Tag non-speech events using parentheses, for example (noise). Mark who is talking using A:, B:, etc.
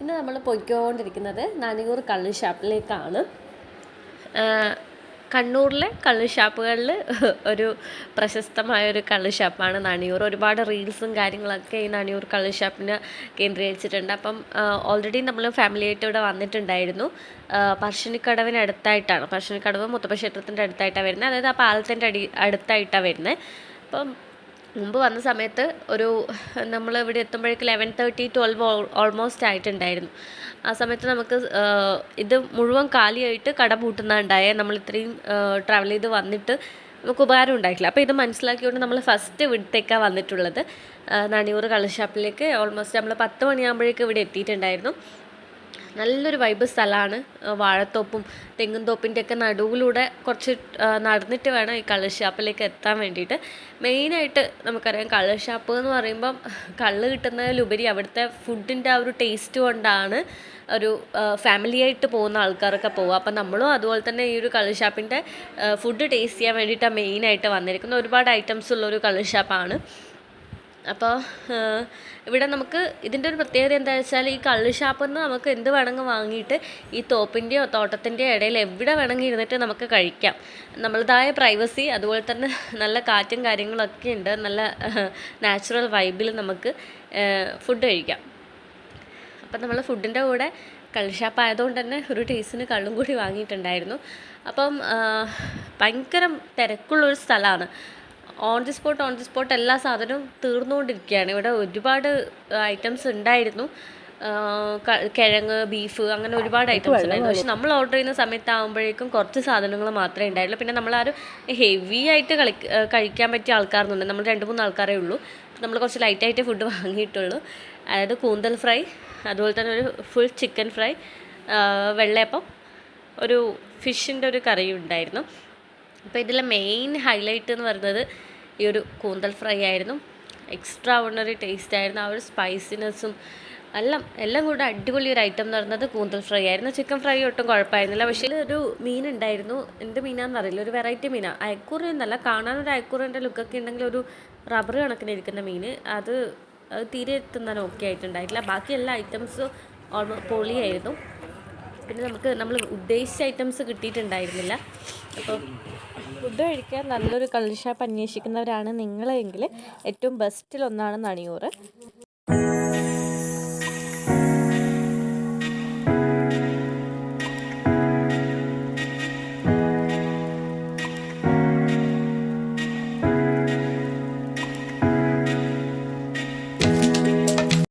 A: ഇന്ന് നമ്മൾ പൊയ്ക്കൊണ്ടിരിക്കുന്നത് നാനൂർ കള്ള് ഷാപ്പിലേക്കാണ്. കണ്ണൂരിലെ കള്ള് ഷാപ്പുകളിൽ (laughs) ഒരു പ്രശസ്തമായ ഒരു കള്ള് ഷാപ്പാണ് നണിയൂർ ഒരുപാട് റീൽസും കാര്യങ്ങളൊക്കെ ഈ നണിയൂർ കള്ള് ഷാപ്പിന് കേന്ദ്രീകരിച്ചിട്ടുണ്ട്. അപ്പം ഓൾറെഡി നമ്മൾ ഫാമിലി ആയിട്ട് ഇവിടെ വന്നിട്ടുണ്ടായിരുന്നു. പറശ്ശിനിക്കടവിനടുത്തായിട്ടാണ് പറശ്ശിനിക്കടവ് മുത്തപ്പ ക്ഷേത്രത്തിന്റെ അടുത്തായിട്ടാണ് വരുന്നത്. അതായത് ആ പാലത്തിന്റെ അടി അടുത്തായിട്ടാണ് വരുന്നത്. അപ്പം മുമ്പ് വന്ന സമയത്ത് ഒരു നമ്മൾ ഇവിടെ എത്തുമ്പോഴേക്കും ലെവൻ തേർട്ടി ട്വൽവ് ഓൾമോസ്റ്റ് ആയിട്ടുണ്ടായിരുന്നു. ആ സമയത്ത് നമുക്ക് ഇത് മുഴുവൻ കാലിയായിട്ട് കട പൂട്ടുന്നുണ്ടായേ നമ്മൾ ഇത്രയും ട്രാവൽ ചെയ്ത് വന്നിട്ട് നമുക്ക് ഉപകാരം ഉണ്ടായിട്ടില്ല. അപ്പോൾ ഇത് മനസ്സിലാക്കിയോണ്ട് നമ്മൾ ഫസ്റ്റ് ഇവിടത്തേക്കാണ് വന്നിട്ടുള്ളത്. നാണിയൂർ കള്ളുഷാപ്പിലേക്ക് ഓൾമോസ്റ്റ് നമ്മൾ പത്ത് മണിയാകുമ്പോഴേക്കും ഇവിടെ എത്തിയിട്ടുണ്ടായിരുന്നു. നല്ലൊരു വൈബ് സ്ഥലമാണ് വാഴത്തോപ്പും തെങ്ങും തോപ്പിന്റെ ഒക്കെ നടുവിലൂടെ കുറച്ച് നടന്നിട്ട് വേണം ഈ കള്ളുഷാപ്പിലേക്ക് എത്താൻ വേണ്ടിയിട്ട്. മെയിനായിട്ട് നമുക്കറിയാം കള്ളുഷാപ്പ് എന്ന് പറയുമ്പം കള്ള് കിട്ടുന്നതിലുപരി അവിടുത്തെ ഫുഡിന്റെ ആ ഒരു ടേസ്റ്റ് കൊണ്ടാണ് ഒരു ഫാമിലി ആയിട്ട് പോകുന്ന ആൾക്കാരൊക്കെ പോവുക. അപ്പം നമ്മളും അതുപോലെ തന്നെ ഈ ഒരു കള്ളുഷാപ്പിന്റെ ഫുഡ് ടേസ്റ്റ് ചെയ്യാൻ വേണ്ടിയിട്ടാണ് മെയിനായിട്ട് വന്നിരിക്കുന്നത്. ഒരുപാട് ഐറ്റംസ് ഉള്ള ഒരു കള്ളുഷാപ്പാണ് അപ്പോൾ ഇവിടെ നമുക്ക് ഇതിന്റെ ഒരു പ്രത്യേകത എന്താ വെച്ചാൽ ഈ കള്ള് ഷാപ്പിൽ നിന്ന് നമുക്ക് എന്ത് വേണമെങ്കിൽ വാങ്ങിയിട്ട് ഈ തോപ്പിന്റെയോ തോട്ടത്തിന്റെയോ ഇടയിൽ എവിടെ വേണമെങ്കിൽ ഇരുന്നിട്ട് നമുക്ക് കഴിക്കാം. നമ്മളതായ പ്രൈവസി അതുപോലെ തന്നെ നല്ല കാറ്റും കാര്യങ്ങളൊക്കെ ഉണ്ട് നല്ല നാച്ചുറൽ വൈബിൽ നമുക്ക് ഫുഡ് കഴിക്കാം. അപ്പം നമ്മൾ ഫുഡിന്റെ കൂടെ കള്ള് ഷാപ്പ് ആയതുകൊണ്ട് തന്നെ ഒരു ടേസ്റ്റിന് കള്ളും കൂടി വാങ്ങിയിട്ടുണ്ടായിരുന്നു. അപ്പം ഭയങ്കര തിരക്കുള്ളൊരു സ്ഥലമാണ്. On the spot on the spot എല്ലാ സാധനവും തീർന്നുകൊണ്ടിരിക്കുകയാണ്. ഇവിടെ ഒരുപാട് ഐറ്റംസ് ഉണ്ടായിരുന്നു. കിഴങ്ങ് ബീഫ് അങ്ങനെ ഒരുപാട് ഐറ്റംസ് ഉണ്ടായിരുന്നു. പക്ഷെ നമ്മൾ ഓർഡർ ചെയ്യുന്ന സമയത്താകുമ്പോഴേക്കും കുറച്ച് സാധനങ്ങൾ മാത്രമേ ഉണ്ടായുള്ളൂ പിന്നെ നമ്മളാരും ഹെവി ആയിട്ട് കളി കഴിക്കാൻ പറ്റിയ ആൾക്കാരൊന്നുണ്ട് നമ്മൾ രണ്ട് മൂന്ന് ആൾക്കാരേ ഉള്ളൂ. നമ്മൾ കുറച്ച് ലൈറ്റായിട്ട് ഫുഡ് വാങ്ങിയിട്ടുള്ളൂ. അതായത് കൂന്തൽ ഫ്രൈ അതുപോലെ തന്നെ ഒരു ഫുൾ ചിക്കൻ ഫ്രൈ വെള്ളയപ്പം ഒരു ഫിഷിന്റെ ഒരു കറിയും ഉണ്ടായിരുന്നു അപ്പോൾ ഇതിലെ മെയിൻ ഹൈലൈറ്റ് എന്ന് പറയുന്നത് ഈ ഒരു കൂന്തൽ ഫ്രൈ ആയിരുന്നു. എക്സ്ട്രാ ഓർഡിനറി ടേസ്റ്റ് ആയിരുന്നു. ആ ഒരു സ്പൈസിനെസ്സും എല്ലാം എല്ലാം കൂടെ അടിപൊളി ഒരു ഐറ്റം എന്ന് പറയുന്നത് കൂന്തൽ ഫ്രൈ ആയിരുന്നു. ചിക്കൻ ഫ്രൈ ഒട്ടും കുഴപ്പമായിരുന്നില്ല. പക്ഷേ ഒരു മീൻ ഉണ്ടായിരുന്നു. എന്ത് മീനാന്ന് അറിയില്ല. ഒരു വെറൈറ്റി മീനാണ് അയക്കൂറ എന്നല്ല കാണാൻ ഒരു അയക്കൂറിന്റെ ലുക്കൊക്കെ ഉണ്ടെങ്കിൽ ഒരു റബ്ബർ കണക്കിന് ഇരിക്കുന്ന മീൻ. അത് തീരെ എത്തുന്നതിന് ഓക്കെ ആയിട്ടുണ്ടായിട്ടില്ല. ബാക്കി എല്ലാ ഐറ്റംസും ഓൾമോ പൊളിയായിരുന്നു. പിന്നെ നമുക്ക് നമ്മൾ ഉദ്ദേശിച്ച ഐറ്റംസ് കിട്ടിയിട്ടുണ്ടായിരുന്നില്ല. അപ്പോൾ ഫുഡ് കഴിക്കാൻ നല്ലൊരു കള്ളിഷാപ്പ് അന്വേഷിക്കുന്നവരാണ് നിങ്ങളെങ്കിൽ ഏറ്റവും ബെസ്റ്റിലൊന്നാണ് നണിയൂർ